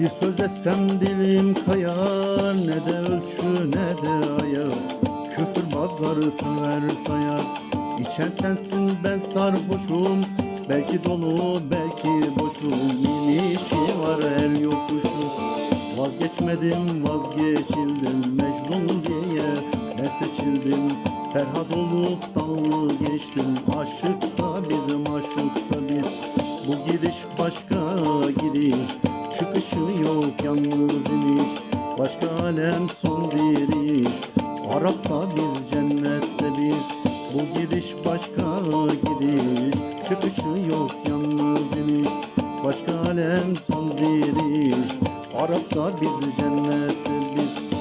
Bir söz etsem dilim kayar Ne de ölçü ne de ayar Küfürbazları sever sayar İçen sensin ben sarhoşum Belki dolu belki boşum. İnişi var el yokuşu. Vazgeçmedim vazgeçildim Mecnun diye. Ben seçildim? Ferhat olup dallı geçtim. Aşık da bizim aşık da biz. Bu gidiş başka gidiş. Çıkışı yok yalnız iniş Başka alem son diriş Arap'ta biz cennette biz. Bu gidiş başka gidiş. Çıkışı yok yalnız iniş Başka alem son diriş Arap'ta biz cennette biz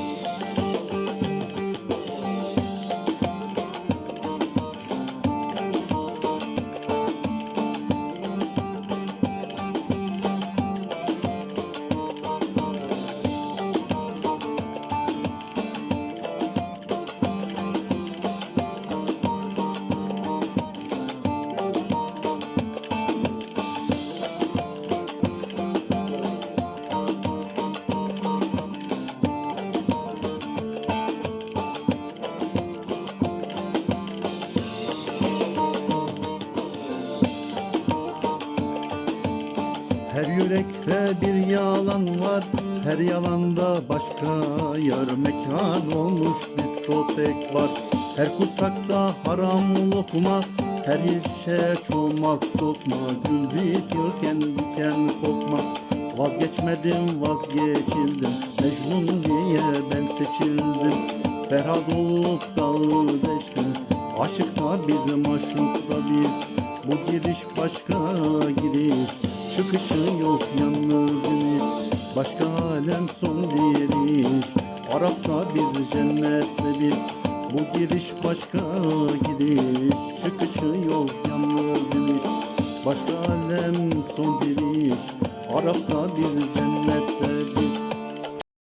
Her yürekte bir yalan var Her yalanda başka yar mekan olmuş diskotek var. Her kutsakta haram lokma Her işe çomak sokma Gül dikirken diken kokma. Vazgeçmedim vazgeçildim Mecnun diye ben seçildim? Ferhat olup dağı deştim Aşık bizim aşık biz. Bu gidiş başka gidiş Çıkışı yok yalnız iniş Başka alem son diriş Arap'ta biz cennette biz. Bu gidiş başka gidiş Çıkışı yok yalnız iniş Başka alem son diriş Arap'ta biz cennet